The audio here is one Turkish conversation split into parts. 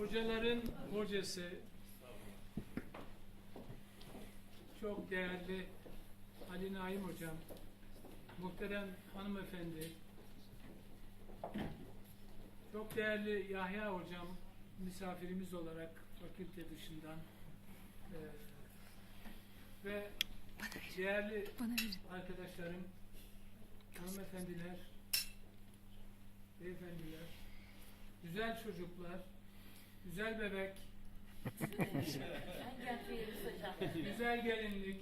hocaların hocası. Çok değerli Ali Naim hocam, muhterem hanımefendi, çok değerli Yahya hocam misafirimiz olarak fakülte dışından eee, ve değerli arkadaşlarım, hanımefendiler, beyefendiler, güzel çocuklar, güzel bebek, güzel gelinlik,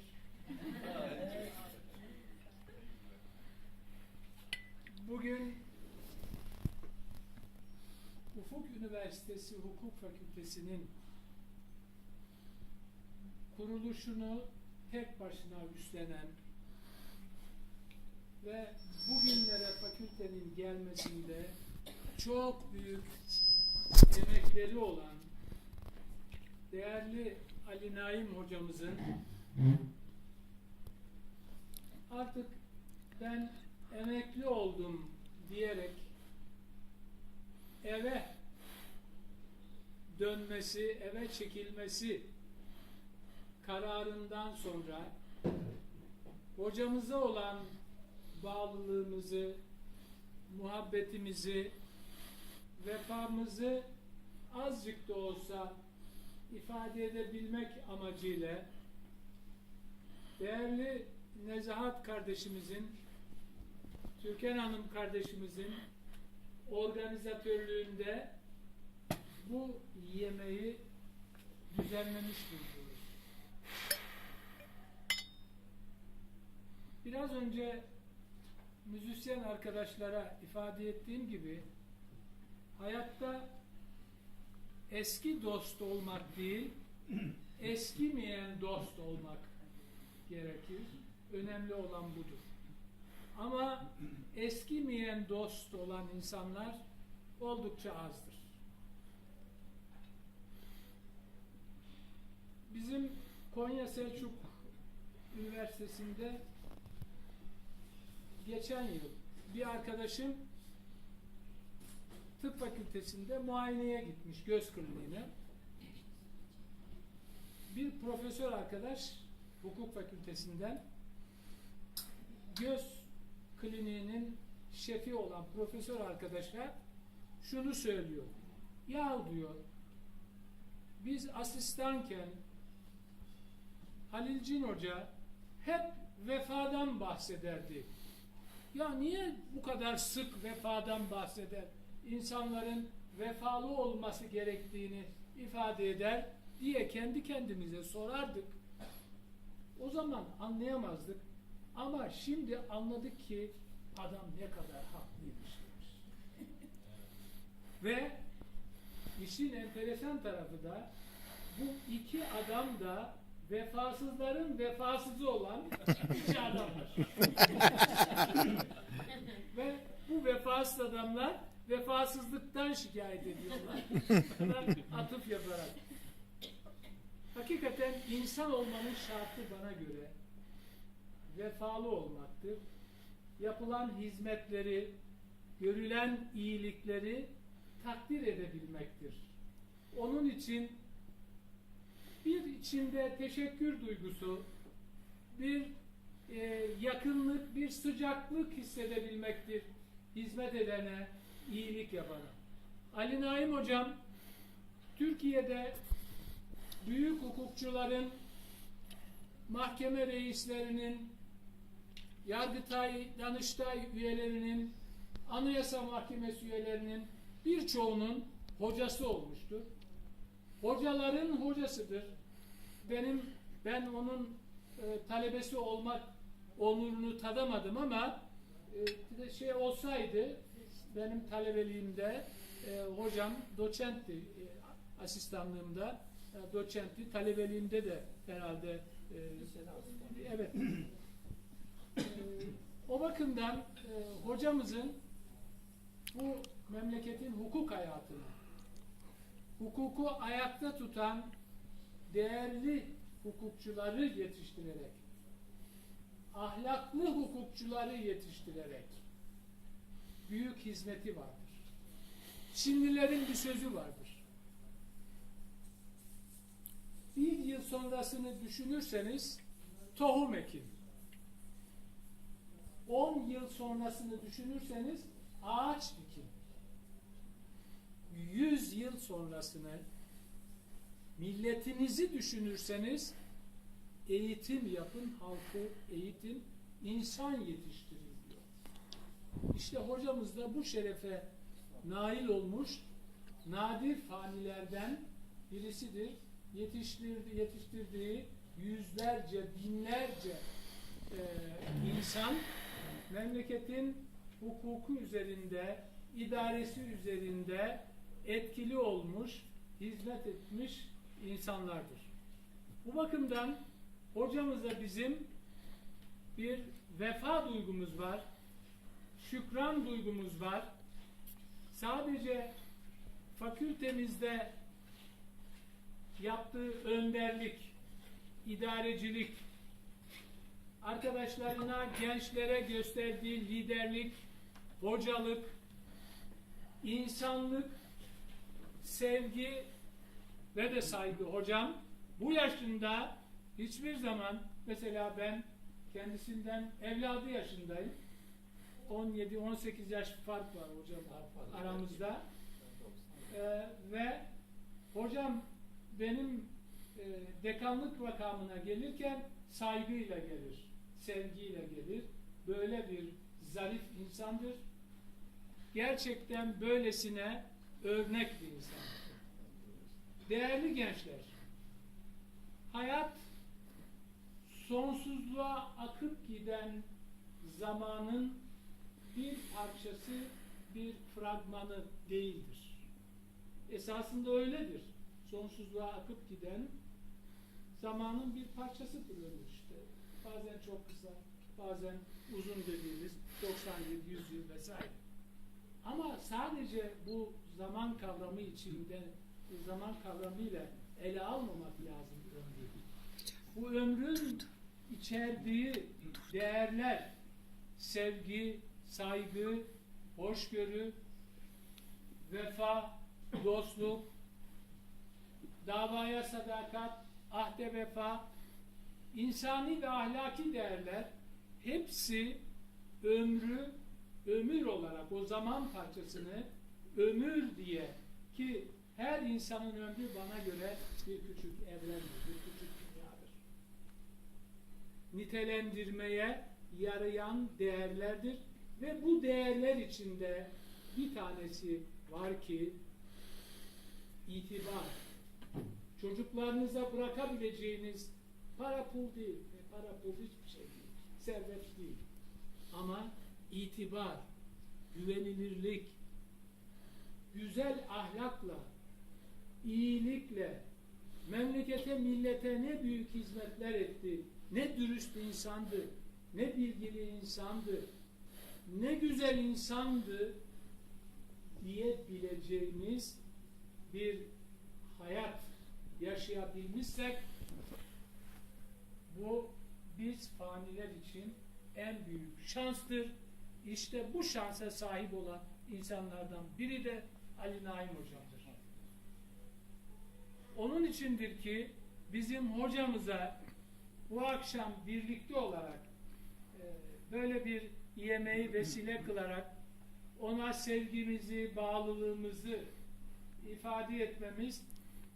bugün Ufuk Üniversitesi Hukuk Fakültesi'nin kuruluşunu tek başına üstlenen ve bugünlere fakültenin gelmesinde çok büyük emekleri olan değerli Ali Naim hocamızın artık ben emekli oldum diyerek eve dönmesi, eve çekilmesi kararından sonra hocamıza olan bağlılığımızı, muhabbetimizi, vefamızı azıcık da olsa ifade edebilmek amacıyla değerli Nezahat kardeşimizin, Türkan Hanım kardeşimizin organizatörlüğünde bu yemeği düzenlemiş bulunuyoruz. Biraz önce müzisyen arkadaşlara ifade ettiğim gibi hayatta eski dost olmak değil, eskimeyen dost olmak gerekir. Önemli olan budur. Ama eskimeyen dost olan insanlar oldukça azdır. Bizim Konya Selçuk Üniversitesi'nde geçen yıl bir arkadaşım tıp fakültesinde muayeneye gitmiş göz kliniğine. Bir profesör arkadaş hukuk fakültesinden göz kliniğinin şefi olan profesör arkadaşa şunu söylüyor. Ya diyor biz asistanken Halil Hoca hep vefadan bahsederdi. Ya niye bu kadar sık vefadan bahseder? İnsanların vefalı olması gerektiğini ifade eder diye kendi kendimize sorardık. O zaman anlayamazdık. Ama şimdi anladık ki adam ne kadar haklıymış. Ve işin enteresan tarafı da bu iki adam da vefasızların vefasızı olan iki adamlar. Ve bu vefasız adamlar vefasızlıktan şikayet ediyorlar. Atıf yaparak. Hakikaten insan olmanın şartı bana göre vefalı olmaktır. Yapılan hizmetleri, görülen iyilikleri takdir edebilmektir. Onun için bir içinde teşekkür duygusu, bir e, yakınlık, bir sıcaklık hissedebilmektir hizmet edene, iyilik yapana. Ali Naim Hocam, Türkiye'de büyük hukukçuların, mahkeme reislerinin, Yargıtay, Danıştay üyelerinin, Anayasa Mahkemesi üyelerinin birçoğunun hocası olmuştur. Hocaların hocasıdır. Benim ben onun e, talebesi olmak onurunu tadamadım ama e, şey olsaydı benim talebeliğimde e, hocam doçentti e, asistanlığımda. E, doçentti. Talebeliğimde de herhalde e, evet. E, o bakımdan e, hocamızın bu memleketin hukuk hayatını hukuku ayakta tutan değerli hukukçuları yetiştirerek ahlaklı hukukçuları yetiştirerek büyük hizmeti vardır. Çinlilerin bir sözü vardır. sonrasını düşünürseniz tohum ekin. 10 yıl sonrasını düşünürseniz ağaç dikin. 100 yıl sonrasını milletinizi düşünürseniz eğitim yapın, halkı eğitin, insan yetiştirin. İşte hocamız da bu şerefe nail olmuş nadir fanilerden birisidir. Yetiştirdi, yetiştirdiği yüzlerce, binlerce e, insan memleketin hukuku üzerinde, idaresi üzerinde etkili olmuş, hizmet etmiş insanlardır. Bu bakımdan hocamıza bizim bir vefa duygumuz var, şükran duygumuz var. Sadece fakültemizde yaptığı önderlik, idarecilik, arkadaşlarına, gençlere gösterdiği liderlik, hocalık, insanlık, sevgi ve de saygı. Hocam bu yaşında hiçbir zaman mesela ben kendisinden evladı yaşındayım. 17-18 yaş fark var hocam aramızda. Ee, ve hocam benim e, dekanlık makamına gelirken saygıyla gelir, sevgiyle gelir. Böyle bir zarif insandır. Gerçekten böylesine örnek bir insan. Değerli gençler, hayat sonsuzluğa akıp giden zamanın bir parçası, bir fragmanı değildir. Esasında öyledir. Sonsuzluğa akıp giden zamanın bir parçasıdır ömür işte. Bazen çok kısa, bazen uzun dediğimiz 90 yıl, 100 yıl vesaire. Ama sadece bu zaman kavramı içinde, bu zaman kavramıyla ele almamak lazım ömrü. Bu ömrün içerdiği değerler, sevgi, saygı, hoşgörü, vefa, dostluk, davaya sadakat, ahde vefa, insani ve ahlaki değerler hepsi ömrü ömür olarak o zaman parçasını ömür diye ki her insanın ömrü bana göre bir küçük evrendir, bir küçük dünyadır. Nitelendirmeye yarayan değerlerdir ve bu değerler içinde bir tanesi var ki itibar. Çocuklarınıza bırakabileceğiniz para pul değil. E, para pul hiçbir şey değil. Servet değil. Ama itibar, güvenilirlik, güzel ahlakla, iyilikle, memlekete, millete ne büyük hizmetler etti, ne dürüst insandı, ne bilgili insandı, ne güzel insandı diyebileceğimiz bir hayat yaşayabilmişsek bu biz faniler için en büyük şanstır. İşte bu şansa sahip olan insanlardan biri de Ali Naim hocamdır. Onun içindir ki bizim hocamıza bu akşam birlikte olarak e, böyle bir yemeği vesile kılarak ona sevgimizi, bağlılığımızı ifade etmemiz,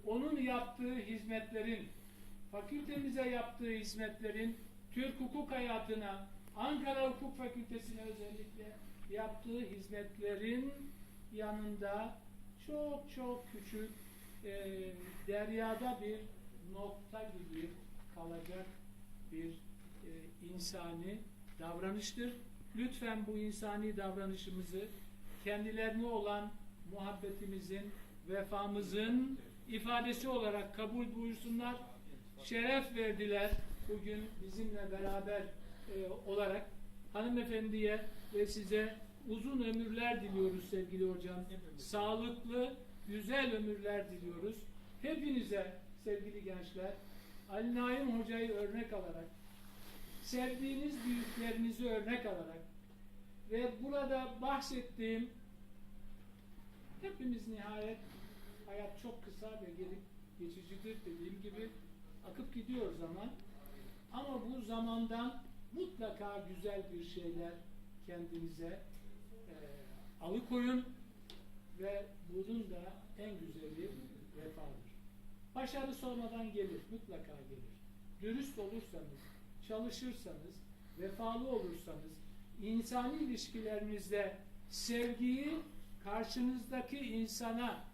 onun yaptığı hizmetlerin, fakültemize yaptığı hizmetlerin, Türk hukuk hayatına, Ankara Hukuk Fakültesine özellikle yaptığı hizmetlerin yanında çok çok küçük e, deryada bir nokta gibi kalacak bir e, insani davranıştır. Lütfen bu insani davranışımızı kendilerine olan muhabbetimizin, vefamızın ifadesi olarak kabul buyursunlar. Şeref verdiler bugün bizimle beraber e, olarak hanımefendiye ve size uzun ömürler diliyoruz sevgili hocam. Sağlıklı, güzel ömürler diliyoruz. Hepinize sevgili gençler Ali Naim Hoca'yı örnek alarak sevdiğiniz büyüklerinizi örnek alarak ve burada bahsettiğim hepimiz nihayet hayat çok kısa ve gelip geçicidir dediğim gibi akıp gidiyor zaman. Ama bu zamandan mutlaka güzel bir şeyler kendinize e, alıkoyun ve bunun da en güzeli vefadır. Başarı sonradan gelir, mutlaka gelir. Dürüst olursanız, çalışırsanız, vefalı olursanız, insani ilişkilerinizde sevgiyi karşınızdaki insana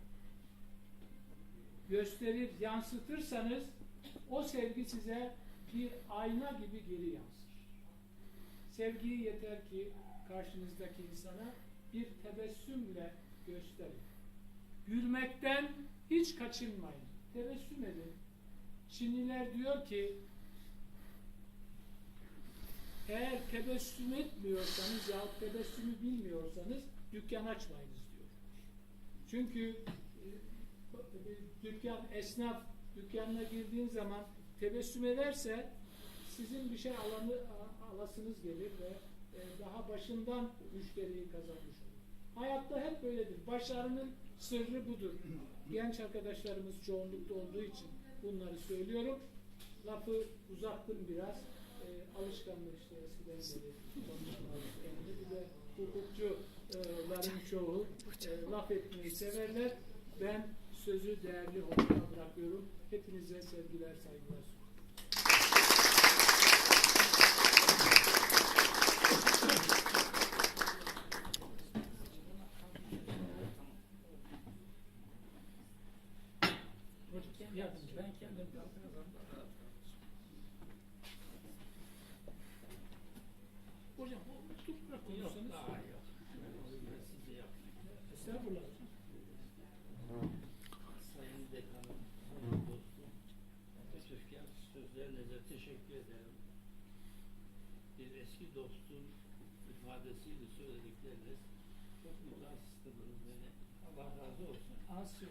gösterir, yansıtırsanız o sevgi size bir ayna gibi geri yansır. Sevgiyi yeter ki karşınızdaki insana bir tebessümle gösterin. Gülmekten hiç kaçınmayın. Tebessüm edin. Çinliler diyor ki eğer tebessüm etmiyorsanız ya tebessümü bilmiyorsanız dükkan açmayınız diyor. Çünkü e, dükkan esnaf dükkanına girdiğin zaman tebessüm ederse sizin bir şey alanı alasınız gelir ve e, daha başından müşteriyi kazanmış olur. Hayatta hep böyledir. Başarının sırrı budur. Genç arkadaşlarımız çoğunlukta olduğu için bunları söylüyorum. Lafı uzattım biraz. E, alışkanlık işte eskiden beri alışkanlığı. Bir de hukukçuların çoğu e, laf etmeyi severler. Ben sözü değerli hocama bırakıyorum. Hepinize sevgiler, saygılar sunuyorum. Hocam yardımcı ben kendim Hocam bu tutukla Yok konuşsanız. daha yok. Ben size yapmayayım. Estağfurullah. Sayın Dekanım, sayın dostum, Ötürken sözlerinize teşekkür ederim. Bir eski dostun ifadesiyle söyledikleriniz çok mutlaka kıldınız beni. Allah razı olsun. Asya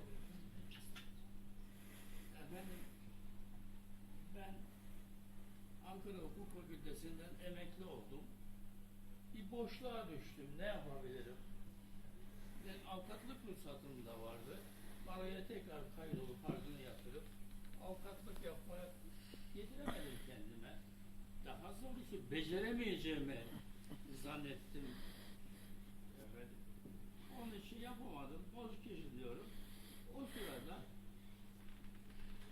Efendim, ben Ankara Hukuk Fakültesinden emekli oldum. Bir boşluğa düştüm. Ne yapabilirim? Ben avukatlık ruhsatım da vardı. Araya tekrar kaydolup harcını yatırıp avukatlık yapmaya yetiremedim Daha doğrusu beceremeyeceğimi zannettim. Efendim. Onun için yapamadım. Boş geçiliyorum. O sırada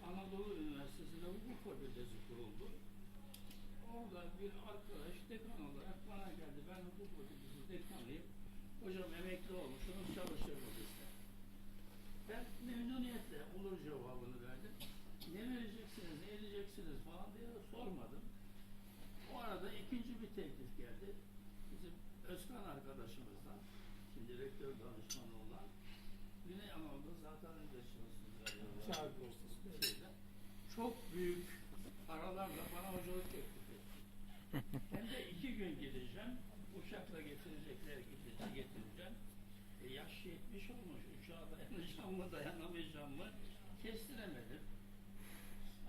Anadolu Üniversitesi'nde hukuk fakültesi kuruldu. Orada bir arkadaş dekan olarak bana geldi. Ben hukuk fakültesi dekanıyım. Hocam emekli olmuşsunuz çalışır mısınız? Ben memnuniyetle olur cevabını verdim. Ne vereceksiniz, ne edeceksiniz falan diye sormadım. O arada ikinci bir teklif geldi. Bizim Özkan arkadaşımızdan, şimdi rektör danışmanı olan Güney Anadolu'da zaten. Şeyde, çok büyük paralarla bana hocalık teklif etti. Hem de iki gün gideceğim. Uçakla getirecekler gideceğim, getireceğim. E yaş 70 olmuş. Uçağa dayanacağım mı dayanamayacağım mı kestiremedim.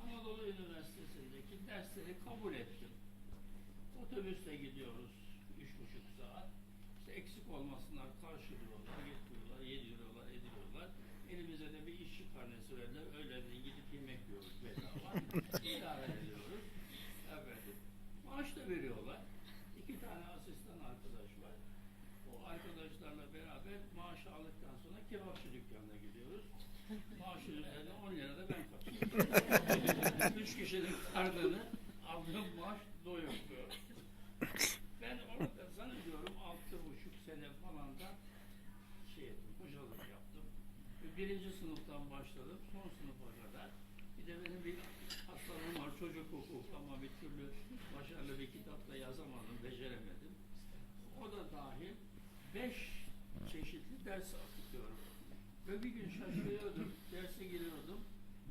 Anadolu Üniversitesi'ndeki dersleri kabul ettim. Otobüste gidiyoruz. Üç buçuk saat. İşte eksik olmasınlar karşılıyorlar, getiriyorlar, yediriyorlar, ediliyorlar. Elimize de bir işçi karnesi verirler. Öğlenleyin gidip yemek yiyoruz bedava. İdare ediyoruz. Evet. Maaş da veriyorlar. İki tane asistan arkadaş var. O arkadaşlarla beraber maaşı aldıktan sonra kebapçı dükkanına gidiyoruz. Maaşın üzerine 10 lira da ben katıyorum. Üç kişinin karnını aldığım maaş doyurmuyor. Ben orada zannediyorum altı buçuk sene falan da şey ettim, hocalık yaptım. Ve Birinci sınıftan başladım, son sınıfa kadar. Bir de benim bir hastalığım hukuku ama bir türlü başarılı bir kitapla yazamadım, beceremedim. O da dahil beş çeşitli ders akıtıyorum. Ve bir gün şaşırıyordum, derse giriyordum.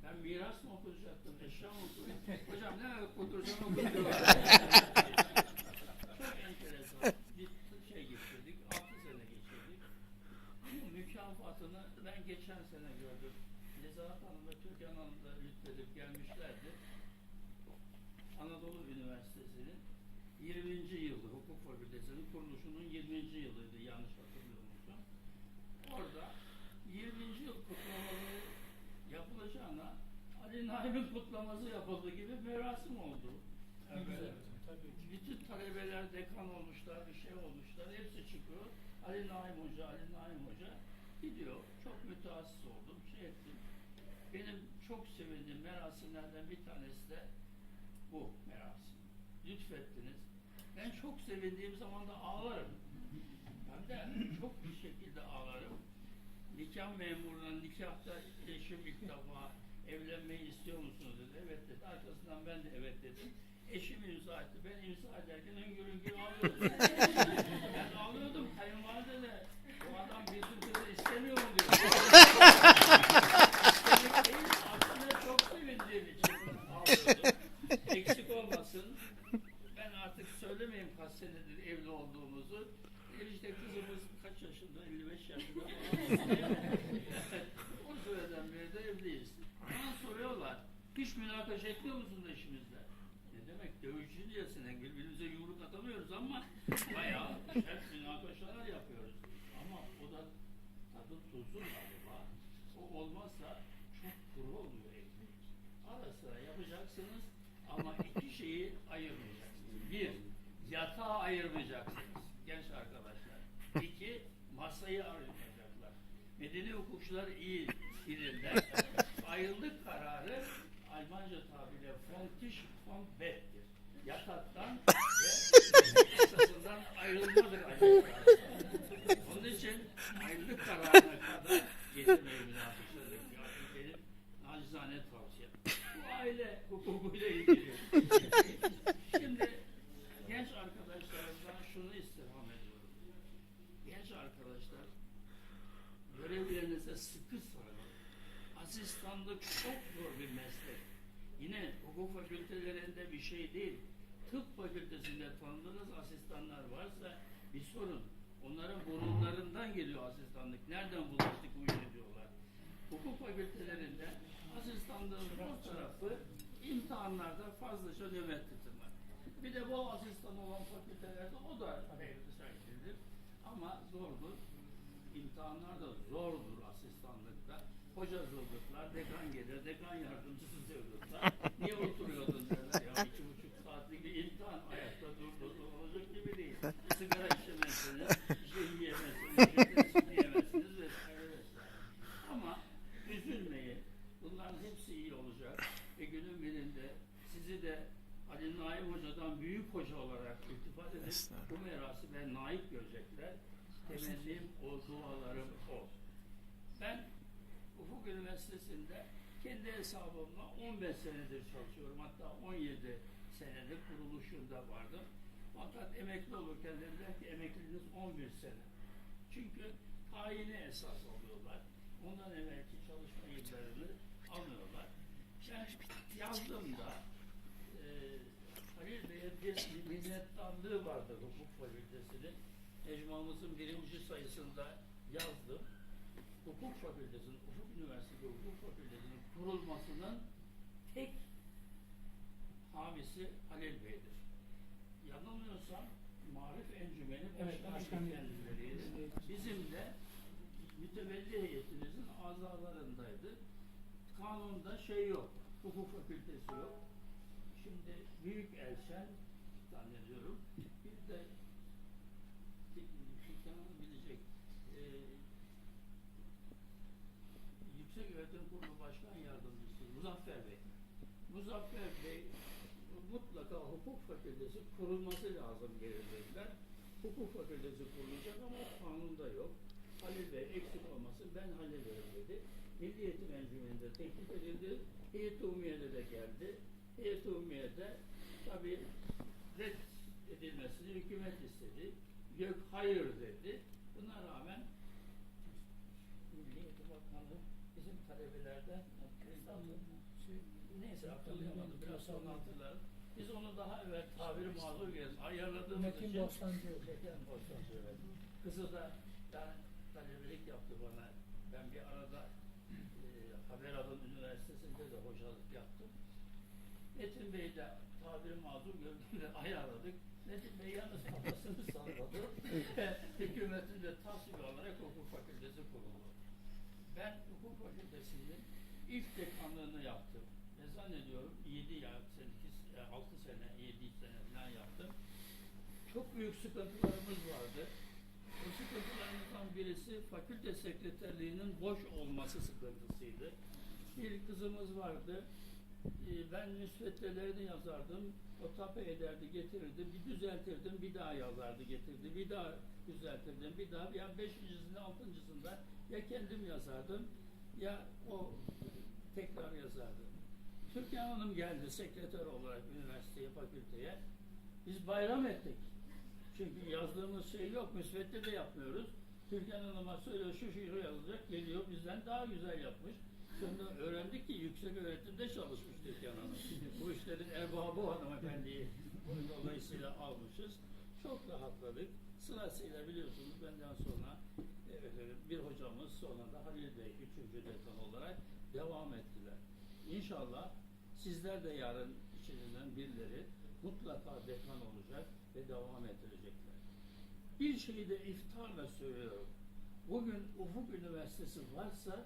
Ben miras mı okuyacaktım, eşya mı okuyacaktım? Hocam ne okudursan oku diyorlar. Çok enteresan. Bir şey geçirdik, altı sene geçirdik. Bunun mükafatını ben geçen sene gördüm. Nezahat Hanım ve Türkan Hanım da lütfedip gelmişlerdi. Anadolu Üniversitesi'nin 20. yılı, hukuk fakültesinin kuruluşunun 20. yılıydı yanlış hatırlamıyorsam. Orada 20. yıl kutlamaları yapılacağına Ali aylık kutlaması yapıldı gibi merasim oldu. Ne güzel. Evet. Tabii. Bütün talebeler dekan olmuşlar, bir şey olmuşlar. Hepsi çıkıyor. Ali Naim Hoca, Ali Naim Hoca gidiyor. Çok mütehassıs oldum, şey ettim. Benim çok sevindiğim merasimlerden bir tanesi de bu merasim. Lütfettiniz. Ben çok sevindiğim zaman da ağlarım. Ben de çok bir şekilde ağlarım. Nikah memuruna nikahta eşim ilk defa evlenmeyi istiyor musunuz dedi. Evet dedi. Arkasından ben de evet dedim. Eşim imza etti. Ben imza ederken hüngür hüngür ağlıyordum. ben ağlıyordum. Kayınvalide de bu adam bizim kızı istemiyor mu diyor. Aslında çok sevindiğim için ağlıyordum. Eksik olmasın. Ben artık söylemeyeyim kaç senedir evli olduğumuzu. İşte kızımız kaç yaşında? 55 yaşında falan. O süreden beri de evliyiz. Bana soruyorlar. Hiç münakaşa etmiyor musun eşimizle? Ne demek? Dövüşçü diyesine birbirimize yumruk atamıyoruz ama bayağı hep münakaşalar yapıyoruz. Ama o da tadı tuzu galiba. O olmazsa çok kuru oluyor evlilik. Ara sıra yapacaksınız ama iki şeyi ayırmayacaksınız. Bir, yatağı ayırmayacaksınız genç arkadaşlar. İki, masayı. Medeni hukukçular iyi bilirler. Ayrılık kararı Almanca tabiriyle von Tisch von Bett'tir. Yataktan ve esasından ayrılmadır ayrılık kararı. Onun için ayrılık kararına kadar getirmeyi münafıkları. Yani benim nacizane tavsiyem. Bu aile hukukuyla ilgili. Şimdi genç arkadaşlarımdan şunu istirham ediyorum. Genç arkadaşlar görevlerinize sıkı sarılın. Asistanlık çok zor bir meslek. Yine hukuk fakültelerinde bir şey değil. Tıp fakültesinde tanıdığınız asistanlar varsa bir sorun. Onların burunlarından geliyor asistanlık. Nereden bulaştık bu işe diyorlar. Hukuk fakültelerinde asistanlığın zor tarafı imtihanlarda fazlaca nöbet tutulmak. Bir de bol asistan olan fakültelerde o da sayılır. Ama zordur. İmtihanlar da zordur asistanlıkta. Hoca zırgıtlar, dekan gelir, dekan yardımcısı zırgıtlar. Niye oturuyordun derler ya iki buçuk saatlik bir imtihan ayakta durdurdu olacak gibi değil. Sigara içemezsiniz, şey yiyemezsiniz vesaire vesaire. Ama üzülmeyin. Bunların hepsi iyi olacak. Ve günün birinde sizi de Ali Naim Hoca'dan büyük hoca olarak iltifat edip Estağfurullah. bu merasime naip görecekler. Temennim o, dualarım o. Ben Ufuk Üniversitesi'nde kendi hesabımla 15 senedir çalışıyorum. Hatta 17 senedir kuruluşunda vardım. Fakat emekli olurken dediler ki emekliliğiniz 11 sene. Çünkü tayini esas alıyorlar. Ondan evvelki çalışma yıllarını almıyorlar. Ben yazdığımda e, Halil Bey'e bir minnettarlığı vardır hukuk fakültesinin. Ecmamızın birinci sayısında yazdım. Hukuk fakültesinin, Ufuk Üniversitesi Hukuk Fakültesinin kurulmasının tek hamisi Halil Bey'dir. Yanılmıyorsam Marif Encümeni Evet, başkanı başkanı. kendileriydi. Bizim de mütevelli heyetimizin azalarındaydı. Kanunda şey yok, hukuk fakültesi yok. Şimdi Büyük Elçen zannediyorum. Bir de Hanım bilecek. Ee, Yüksek Öğretim Kurulu Başkan Yardımcısı Muzaffer Bey. Muzaffer Bey hukuk fakültesi kurulması lazım gelir Hukuk fakültesi kurulacak ama kanunda yok. Halil Bey eksik olmasın ben hallederim dedi. Milli Eğitim Encümeni'nde teklif edildi. Heyet-i Umiye'de de geldi. Heyet-i Umiye'de tabii red edilmesini hükümet istedi. Gök hayır dedi. Buna rağmen Milli Eğitim Bakanı bizim talebelerden neyse hatırlayamadım biraz sonra hatırlarım. Biz onu daha evvel tabiri mazur gelin ayarladığımız Metin için Bostancı. Metin Bostancı evet. Kızı da ben talebelik yaptı bana. Ben bir arada e, Haberadın Üniversitesi'nde de hocalık yaptım. Metin Bey de tabiri mazur gördüğünde ayarladık. Metin Bey yalnız kafasını salladı. Hükümetin de tasvip olarak hukuk fakültesi kuruldu. Ben hukuk fakültesinin ilk dekanlığını yaptım. Ve zaten zannediyorum 7 ya 8 6 sene 7 sene falan yaptım. Çok büyük sıkıntılarımız vardı. O sıkıntılarımızdan birisi fakülte sekreterliğinin boş olması sıkıntısıydı. Bir kızımız vardı. Ee, Ben müsveddelerini yazardım. O tape ederdi, getirirdi. Bir düzeltirdim, bir daha yazardı, getirdi. Bir daha düzeltirdim, bir daha. Ya beşincisinde, altıncısında ya kendim yazardım ya o tekrar yazardı. Türkan Hanım geldi sekreter olarak üniversiteye, fakülteye. Biz bayram ettik. Çünkü yazdığımız şey yok, müsvedde de yapmıyoruz. Türkan Hanım'a söylüyor şu şiiri yazacak, geliyor bizden daha güzel yapmış. Sonra öğrendik ki yüksek öğretimde çalışmış Türkan Hanım. Bu işlerin erbabı hanımefendiyi dolayısıyla almışız. Çok rahatladık. Sırasıyla biliyorsunuz benden sonra e, bir hocamız sonra da Halil Bey üçüncü dekan olarak devam ettiler. İnşallah sizler de yarın içinizden birileri mutlaka dekan olacak ve devam ettirecekler. Bir şeyi de iftarla söylüyorum. Bugün Ufuk Üniversitesi varsa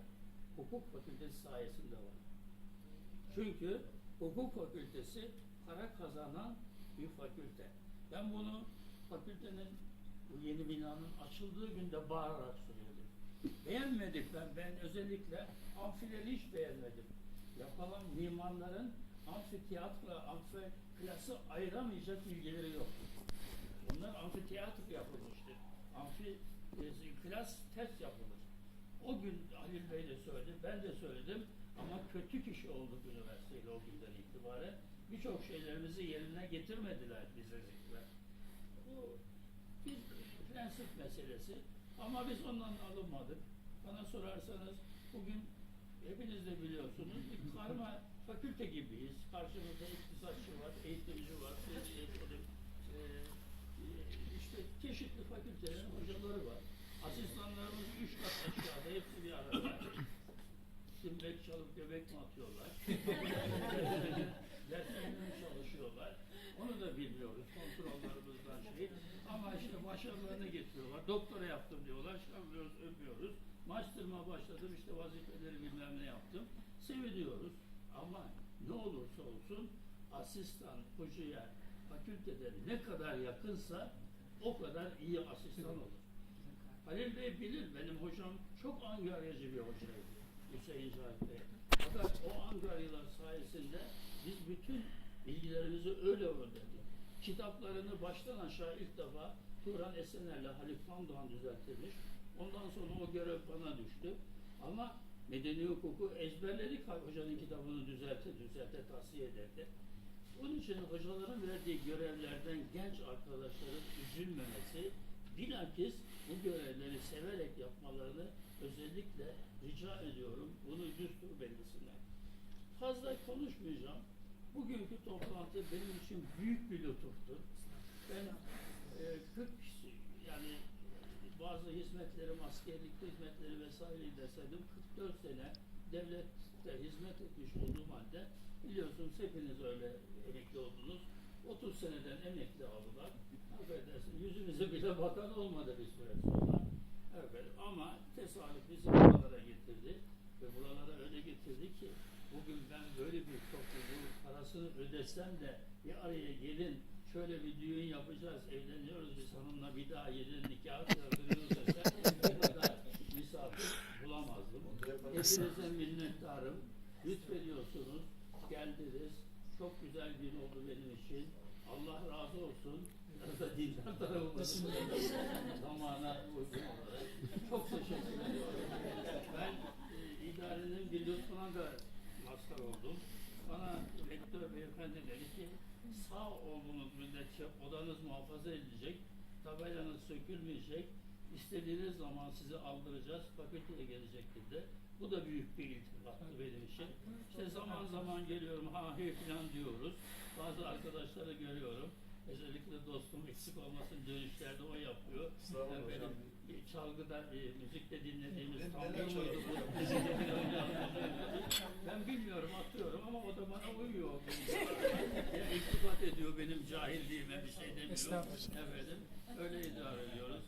hukuk fakültesi sayesinde var. Çünkü hukuk fakültesi para kazanan bir fakülte. Ben bunu fakültenin bu yeni binanın açıldığı günde bağırarak söyledim. Beğenmedik ben. Ben özellikle amfileri hiç beğenmedim. Yapılan mimarların amfiteyatro, amfi klası ayıramayacak bilgileri yok. Bunlar amfiteyatro yapılmıştır. Amfi e, klas test yapılır. O gün Halil Bey de söyledi, ben de söyledim ama kötü kişi olduk üniversiteyle o günden itibaren. Birçok şeylerimizi yerine getirmediler bize zikre. Bu bir prensip meselesi ama biz ondan alınmadık. Bana sorarsanız bugün hepiniz de biliyorsunuz bir karma fakülte gibiyiz. Karşımızda iktisatçı var, eğitimci var, eğitim, e, işte çeşitli fakültelerin hocaları var. Asistanlarımız üç kat aşağıda, hepsi bir arada. Simbek çalıp göbek mi mi çalışıyorlar? Onu da bilmiyoruz kontrollerimizden şey. Ama işte başarılarını getiriyorlar. Doktora yaptım diyorlar. Şamlıyoruz, öpüyoruz. Master'ıma başladım işte vazifeleri bilmem ne yaptım. Seviliyoruz. Ama ne olursa olsun asistan hocaya fakültede ne kadar yakınsa o kadar iyi asistan olur. Halil Bey bilir benim hocam çok angaryacı bir hocaydı. Hüseyin Cahit Bey. Fakat o angaryalar sayesinde biz bütün bilgilerimizi öyle öğrendik. Kitaplarını baştan aşağı ilk defa Turan Esener'le Halif Pandoğan düzelttirmiş. Ondan sonra o görev bana düştü. Ama medeni hukuku ezberledik hocanın kitabını düzelte düzelte tavsiye ederdi. Onun için hocaların verdiği görevlerden genç arkadaşların üzülmemesi, bilakis bu görevleri severek yapmalarını özellikle rica ediyorum. Bunu düstur belirsinler. Fazla konuşmayacağım. Bugünkü toplantı benim için büyük bir lütuftu. Ben e, 40 yani bazı hizmetlerim, askerlik hizmetleri vesaire deseydim 44 sene devlette hizmet etmiş olduğum halde biliyorsunuz hepiniz öyle emekli oldunuz. 30 seneden emekli aldılar. Affedersin yüzünüze bile bakan olmadı bir süre sonra. Evet ama tesadüf bizi buralara getirdi ve buralara öyle getirdi ki bugün ben böyle bir topluluğun parasını ödesem de bir araya gelin şöyle bir düğün yapacağız, evleniyoruz biz hanımla bir daha yedin nikah kırdırıyoruz bu kadar misafir bulamazdım. Hepinize minnettarım. Lütfediyorsunuz, geldiniz. Çok güzel gün oldu benim için. Allah razı olsun. Biraz da dindar tarafımız zamana uygun olarak. Çok teşekkür ediyorum. Ben e, idarenin bir lütfuna da mazhar oldum. Bana rektör beyefendi dedi ki sağ olduğunuz müddetçe odanız muhafaza edilecek, tabelanız sökülmeyecek, istediğiniz zaman sizi aldıracağız, fakülteye gelecek dedi. Bu da büyük bir iltifattı benim için. İşte zaman zaman geliyorum, ha he falan diyoruz. Bazı arkadaşları görüyorum. Özellikle dostum eksik olmasın dönüşlerde o yapıyor. Sağ olun hocam. E, çalgıda, e, müzikte dinlediğimiz tango muydu bu? ben bilmiyorum, atıyorum ama o da bana uyuyor. ya iltifat ediyor benim cahilliğime bir şey demiyor. Efendim, öyle idare ediyoruz.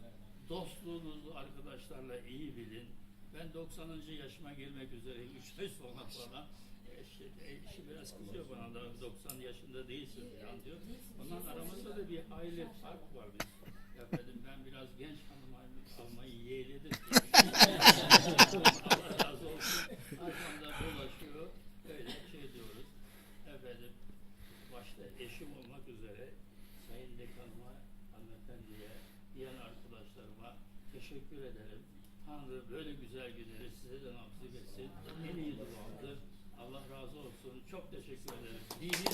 Dostluğunuzu arkadaşlarla iyi bilin. Ben 90. yaşıma girmek üzereyim. 3 ay sonra falan. eşi, eşi biraz kızıyor bana da 90 yaşında değilsin falan diyor. Ondan aramızda da bir hayli fark var biz. Efendim ben biraz genç hanım almayı yeğledim. Allah razı olsun. Arkamda dolaşıyor. Öyle şey diyoruz. Efendim başta eşim olmak üzere Sayın Dekanıma, hanımefendiye, diğer arkadaşlarıma teşekkür ederim. Tanrı böyle güzel günleri size de nasip etsin. En iyi duamdır. Allah razı olsun. Çok teşekkür ederim. Dini